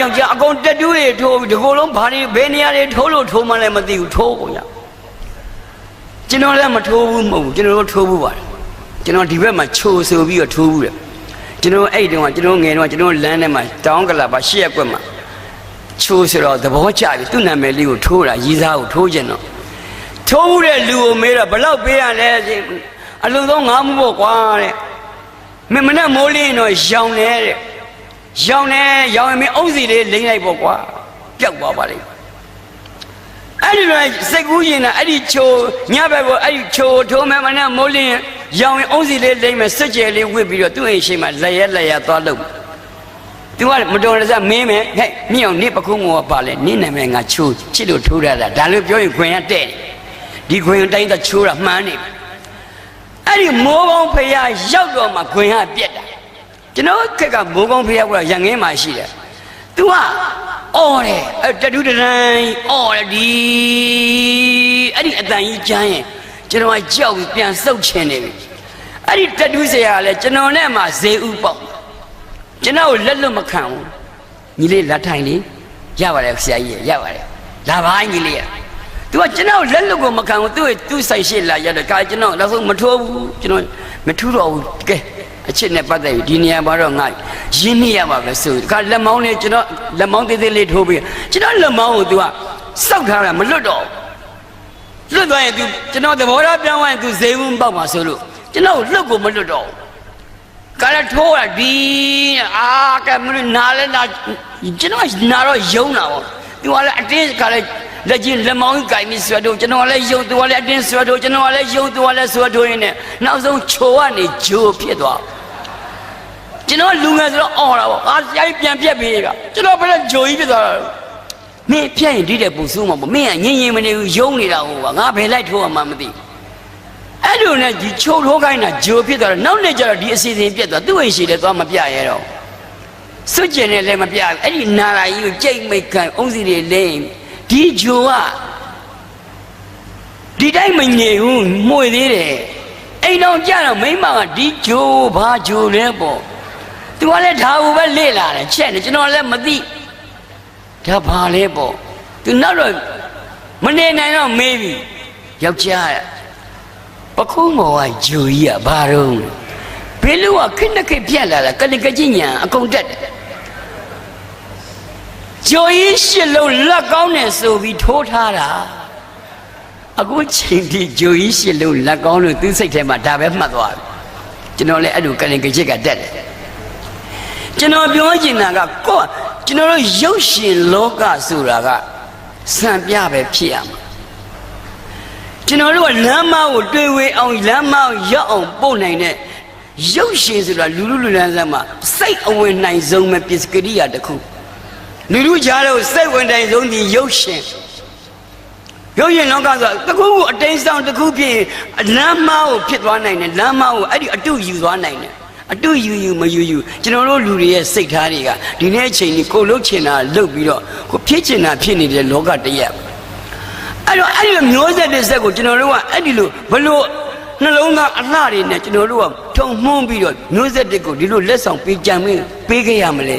ယောက်ျားအကုန်တက်တူးတွေထိုးပြီးဒီကိုယ်လုံးဘာတွေဘယ်နေရာတွေထိုးလို့ထိုးမှလည်းမသိဘူးထိုးကုန်ရကျွန်တော်လည်းမထိုးဘူးမဟုတ်ဘူးကျွန်တော်တို့ထိုးဘူးပါတယ်ကျွန်တော်ဒီဘက်မှာချိုဆိုပြီးတော့ထိုးဘူးတယ်ကျွန်တော်အဲ့တုန်းကကျွန်တော်ငယ်တုန်းကကျွန်တော်လမ်းထဲမှာတောင်းကလာပါရှေ့ရက်ကွက်မှာချိုဆိုတော့သဘောကျပြီသူ့နာမည်လေးကိုထိုးတာရီးစားကိုထိုးကျင်တော့ထိုးဘူးတဲ့လူကိုမေးတော့ဘယ်လောက်ပေးရလဲရှင်အလုံးစုံငါးမှုပေါ့ကွာတဲ့မင်းမနဲ့မိုးလင်းတော့ရောင်နေတဲ့ ရောင်နေရောင်ရင်မင်းအုပ်စီလေးလိမ့်လိုက်ပေါ့ကွာပျောက်သွားပါလိမ့်အဲ့ဒီတော့စိတ်ကူးရင်လည်းအဲ့ဒီချိုညဘက်ကိုအဲ့ဒီချိုထိုးမယ်မနဲ့မိုးလင်းရောင်ရင်အုပ်စီလေးလိမ့်မယ်စွတ်ကြယ်လေးဝစ်ပြီးတော့သူ့အိမ်ရှိမှလက်ရဲလက်ရဲသွားလို့သူကမတော်တဆမင်းမယ်ဟဲ့မြင့်အောင်နေပခုံးကပါလေနင်းနာမည်ငါချိုချစ်လို့ထိုးရတာဒါလို့ပြောရင်ခွင်ရတဲ့ဒီခွင်တိုင်းတော့ချိုးတာမှန်းနေပြီအဲ့ဒီမိုးကောင်းဖရာရောက်တော့မှခွင်ကပြက်တာ ကျွန်တော်ခက်ကမိုးကောင်းဖရာကရန်ငင်းမှာရှိတယ် तू ကအော်တယ်အဲ့တတူးတတိုင်းအော်တယ်ဒီအဲ့ဒီအတန်ကြီးကြမ်းရင်ကျွန်တော်ကကြောက်ပြီးပြန်ဆုတ်ချင်နေပြီအဲ့ဒီတတူးဆရာကလည်းကျွန်တော်နဲ့မှဈေးဥပေါက်ကျွန်တော်ကိုလက်လွတ်မခံဘူးညီလေးလက်ထိုင်လေးရပါတယ်ဆရာကြီးရပါတယ်လာပါညီလေးရ तू ကကျွန်တော်လက်လွတ်ကိုမခံဘူးသူ့သူ့ဆိုင်ရှိလာရတော့ကာကျွန်တော်နောက်ဆုံးမထိုးဘူးကျွန်တော်မထူးတော့ဘူးကဲ အချစ်နဲ့ပတ်သက်ပြီးဒီနေရာမှာတော့ငါရင်းနှီးရပါပဲဆိုခါလက်မောင်းလေးကျွန်တော်လက်မောင်းသေးသေးလေးထိုးပြီးကျွန်တော်လက်မောင်းကို तू ကစောက်ထားတာမလွတ်တော့ဘူးလွတ်သွားရင် तू ကျွန်တော်သဘောထားပြောင်းသွားရင် तू ဈေးဝင်ပေါက်မှာဆိုလို့ကျွန်တော်လွတ်ကိုမလွတ်တော့ဘူးကာရထိုးတာဒီအာကမလို့နားလဲနာကျွန်တော်နာတော့ယုံတာပေါ့ तू ကလည်းအတင်းကလည်းလက်ချင်းလက်မောင်းကြီးကင်ပြီးဆွတ်တော့ကျွန်တော်ကလည်းယုံ तू ကလည်းအတင်းဆွတ်တော့ကျွန်တော်ကလည်းယုံ तू ကလည်းဆွတ်တော့ရင်းနဲ့နောက်ဆုံးချိုကနေဂျိုးဖြစ်သွား ကျွန်တော်လူငယ်ဆိုတော့အော်တာပေါ့အာရိုက်ပြန်ပြက်ပြေးကကျွန်တော်ဘယ်နဲ့ဂျိုးကြီးဖြစ်သွားတာလဲမင်းဖြတ်ရင်ဒီတဲ့ပူဆိုးမှာပေါ့မင်းကငင်ငင်မနေဘူးယုံနေတာဟုတ်ပါငါဘယ်လိုက်ထိုးမှမသိဘူးအဲ့လိုနဲ့ဒီချိုးထိုးခိုင်းတာဂျိုးဖြစ်သွားတော့နောက်နေ့ကျတော့ဒီအစီအစဉ်ပြက်သွားသူ့အိမ်ရှိတယ်သွားမပြရဲတော့စွတ်ကျင်နဲ့လည်းမပြဘူးအဲ့ဒီနာရာကြီးကိုကြိတ်မိတ်ကန်အုံးစီတွေလိမ့်ဒီဂျိုးကဒီတိုင်းမငြိမ်ဘူးမှုေသေးတယ်အိမ်တော်ကြတော့မိမကဒီဂျိုးဘာဂျိုးလဲပေါ့ သူကလည်းဒါကိုပဲလေ့လာတယ်ချက်တယ်ကျွန်တော်လည်းမသိဒါဘာလဲပေါ့သူနောက်တော့မနေနိုင်တော့မေးပြီယောက်ျားတဲ့ပခုံးမော်ကဂျူကြီးကဘာတော့ဘယ်လိုကခက်နက်ခက်ပြက်လာတာကလကကြီးညာအကုန်တက်တယ်ဂျိုကြီးရှစ်လုံးလက်ကောင်းတယ်ဆိုပြီးထိုးထားတာအခုချိန်ဒီဂျိုကြီးရှစ်လုံးလက်ကောင်းလို့သူစိတ်ထဲမှာဒါပဲမှတ်သွားပြီကျွန်တော်လည်းအဲ့လိုကလကကြီးကတက်တယ် ကျွန်တော်ပြောချင်တာကကိုယ့်ကျွန်တော်တို့ရုပ်ရှင်လောကဆိုတာကစံပြပဲဖြစ်ရမှာကျွန်တော်တို့ကလမ်းမကိုတွေ့ဝေးအောင်လမ်းမကိုရောက်အောင်ပို့နိုင်တဲ့ရုပ်ရှင်ဆိုတာလူလူလူလန်းစမ်းမှာစိတ်အဝင်နိုင်ဆုံးပဲပစ္စကရိယာတစ်ခုလူလူကြားလို့စိတ်ဝင်နိုင်ဆုံးဒီရုပ်ရှင်ရုပ်ရှင်လောကဆိုတာတစ်ခုခုအတိတ်ဆောင်တစ်ခုဖြစ်ရင်လမ်းမကိုဖြစ်သွားနိုင်တယ်လမ်းမကိုအဲ့ဒီအတုယူသွားနိုင်တယ် အတုယူယူမယူယူကျွန်တော်တို့လူတွေရဲ့စိတ်ထားတွေကဒီနေ့အချိန်ကြီးကိုလှုပ်ချင်တာလှုပ်ပြီးတော့ကိုဖြစ်ချင်တာဖြစ်နေတဲ့လောကတစ်ရက်အဲ့တော့အဲ့ဒီလိုမျိုးဆက်တဲ့ဆက်ကိုကျွန်တော်တို့ကအဲ့ဒီလိုဘလို့နှလုံးသားအလှတွေနဲ့ကျွန်တော်တို့ကထုံမှုန်းပြီးတော့မျိုးဆက်တဲ့ကိုဒီလိုလက်ဆောင်ပေးကြံမင်းပေးခဲ့ရမလဲ